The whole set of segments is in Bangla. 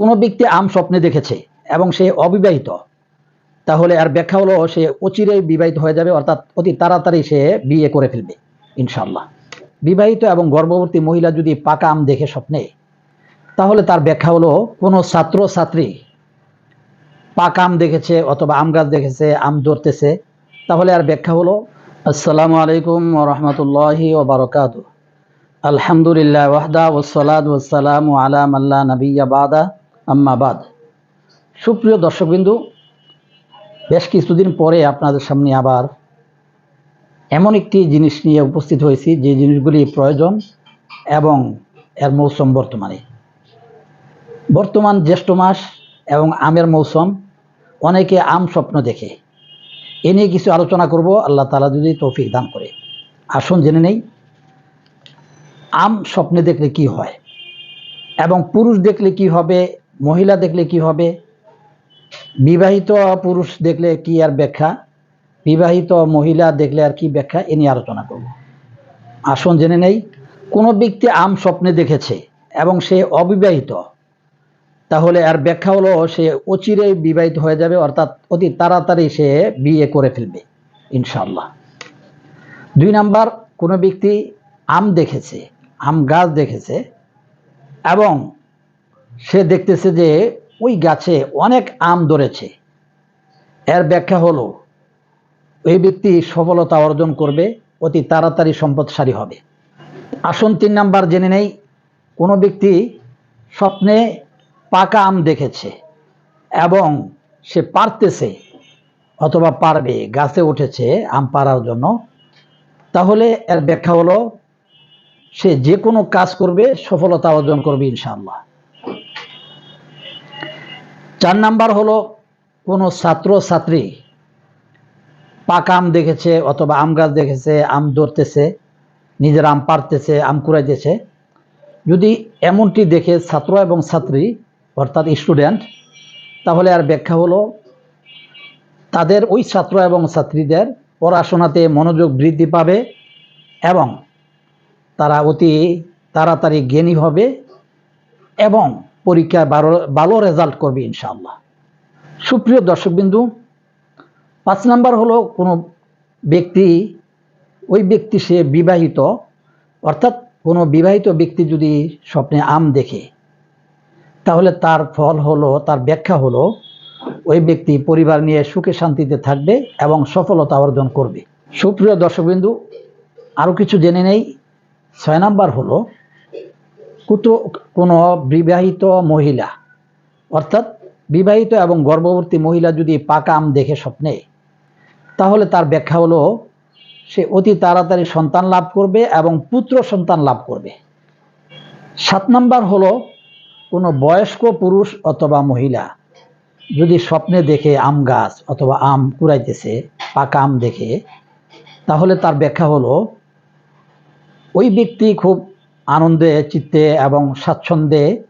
কোনো ব্যক্তি আম স্বপ্নে দেখেছে এবং সে অবিবাহিত, তাহলে আর ব্যাখ্যা হলো সে অচিরেই বিবাহিত হয়ে যাবে, অর্থাৎ অতি তাড়াতাড়ি সে বিয়ে করে ফেলবে ইনশাল্লাহ বিবাহিত এবং গর্ভবতী মহিলা যদি পাকা আম দেখে স্বপ্নে, তাহলে তার ব্যাখ্যা হলো কোনো ছাত্র ছাত্রী পাকা আম দেখেছে অথবা আম গাছ দেখেছে, আম ধরতেছে, তাহলে আর ব্যাখ্যা হলো, আসসালামু আলাইকুম রহমতুল্লাহি ও বারকাত আলহামদুলিল্লাহ ওয়াহদা ওসালাদ ওসালাম আলা মাল্লা নবিয়া বাদা। আম্মা বাদ। সুপ্রিয় দর্শকবিন্দু, বেশ কিছুদিন পরে আপনাদের সামনে আবার এমন একটি জিনিস নিয়ে উপস্থিত হয়েছি, যে জিনিসগুলি প্রয়োজন এবং এর মৌসুম বর্তমানে। বর্তমান জ্যৈষ্ঠ মাস এবং আমের মৌসুম, অনেকে আম স্বপ্ন দেখে। এ নিয়ে কিছু আলোচনা করব, আল্লাহ তালা যদি তৌফিক দান করে। আসুন জেনে নেই, আম স্বপ্নে দেখলে কি হয় এবং পুরুষ দেখলে কি হবে মহিলা দেখলে কি হবে? বিবাহিত পুরুষ দেখলে কি আর ব্যাখ্যা? বিবাহিত মহিলা দেখলে আর কি ব্যাখ্যা? এ নিয়ে আলোচনা করব। আসুন জেনে নেই, কোনো ব্যক্তি আম স্বপ্নে দেখেছে এবং সে অবিবাহিত, তাহলে আর ব্যাখ্যা হলো সে অচিরেই বিবাহিত হয়ে যাবে, অর্থাৎ অতি তাড়াতাড়ি সে বিয়ে করে ফেলবে ইনশাল্লাহ দুই নাম্বার, কোনো ব্যক্তি আম দেখেছে, আম গাছ দেখেছে এবং সে দেখতেছে যে ওই গাছে অনেক আম ধরেছে। এর ব্যাখ্যা হলো ওই ব্যক্তি সফলতা অর্জন করবে, অতি তাড়াতাড়ি সম্পদশালী হবে। আসুন তিন নাম্বার জেনে নেই, কোনো ব্যক্তি স্বপ্নে পাকা আম দেখেছে এবং সে পারতেছে অথবা পারবে, গাছে উঠেছে আম পাড়ার জন্য। তাহলে এর ব্যাখ্যা হলো, সে যে কোনো কাজ করবে, সফলতা অর্জন করবে ইনশাআল্লাহ। চার নাম্বার হলো কোনো ছাত্র, ছাত্রী পাকা আম দেখেছে অথবা আম গাছ দেখেছে, আম ধরতেছে, নিজের আম পারতেছে আম কুড়াইতেছে। যদি এমনটি দেখে ছাত্র এবং ছাত্রী, অর্থাৎ স্টুডেন্ট, তাহলে আর ব্যাখ্যা হলো তাদের ওই ছাত্র এবং ছাত্রীদের পড়াশোনাতে মনোযোগ বৃদ্ধি পাবে এবং তারা অতি তাড়াতাড়ি জ্ঞানী হবে এবং পরীক্ষায় ভালো ভালো রেজাল্ট করবে ইনশাআল্লাহ। সুপ্রিয় দর্শকবিন্দু, পাঁচ নাম্বার হলো কোনো ব্যক্তি, ওই ব্যক্তি সে বিবাহিত, অর্থাৎ কোনো বিবাহিত ব্যক্তি যদি স্বপ্নে আম দেখে, তাহলে তার ফল হলো, তার ব্যাখ্যা হলো, ওই ব্যক্তি পরিবার নিয়ে সুখে শান্তিতে থাকবে এবং সফলতা অর্জন করবে। সুপ্রিয় দর্শকবিন্দু, আরও কিছু জেনে নেই। ছয় নাম্বার হলো কুতো কোনো বিবাহিত মহিলা, অর্থাৎ বিবাহিত এবং গর্ভবতী মহিলা যদি পাকা আম দেখে স্বপ্নে, তাহলে তার ব্যাখ্যা হলো, সে অতি তাড়াতাড়ি সন্তান লাভ করবে এবং পুত্র সন্তান লাভ করবে। সাত নাম্বার হলো, কোনো বয়স্ক পুরুষ অথবা মহিলা যদি স্বপ্নে দেখে আম গাছ অথবা আম কুড়াইতেছে, পাকা আম দেখে, তাহলে তার ব্যাখ্যা হলো, ওই ব্যক্তি খুব আনন্দে, চিত্তে এবং স্বাচ্ছন্দ্যে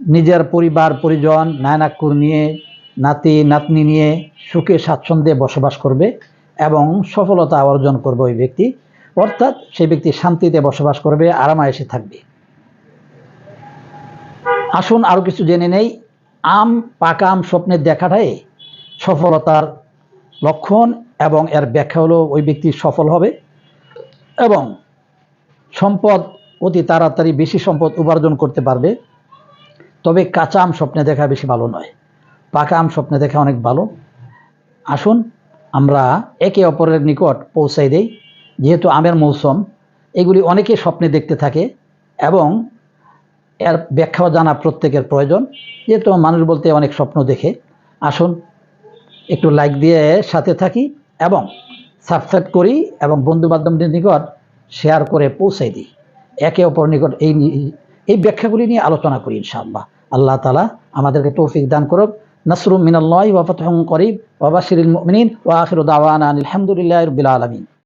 নিজের পরিবার, পরিজন, নায়নাক্কুর নিয়ে, নাতি, নাতনি নিয়ে সুখে, স্বাচ্ছন্দ্যে বসবাস করবে এবং সফলতা অর্জন করবে ওই ব্যক্তি। অর্থাৎ সেই ব্যক্তি শান্তিতে বসবাস করবে আরামায়েসে থাকবে। আসুন আরও কিছু জেনে নেই। আম, পাকা আম স্বপ্নের দেখাটাই সফলতার লক্ষণ এবং এর ব্যাখ্যা হলো ওই ব্যক্তি সফল হবে এবং সম্পদ অতি তাড়াতাড়ি বেশি সম্পদ উপার্জন করতে পারবে। তবে কাঁচা আম স্বপ্নে দেখা বেশি ভালো নয়। পাকা আম স্বপ্নে দেখা অনেক ভালো। আসুন, আমরা একে অপরের নিকট পৌঁছাই দেই। যেহেতু আমের মৌসুম, এগুলি অনেকে স্বপ্নে দেখতে থাকে এবং এর ব্যাখ্যাও জানা প্রত্যেকের প্রয়োজন। যেহেতু মানুষ বলতে অনেক স্বপ্ন দেখে। আসুন, একটু লাইক দিয়ে সাথে থাকি এবং সাবস্ক্রাইব করি এবং বন্ধু বান্ধবদের নিকট শেয়ার করে পৌঁছাই দিই। একে অপর নিকট এই এই ব্যাখ্যাগুলি নিয়ে আলোচনা করি ইনশাআল্লাহ। আল্লাহ তালা আমাদেরকে তৌফিক দান করুক। নসরুম মিনাল্লাহ ওয়াফাতহম করিব। ওয়াবাসির মিন ওয়া আখিরু দাওয়ানা আলহামদুলিল্লাহি রাব্বিল আলামিন।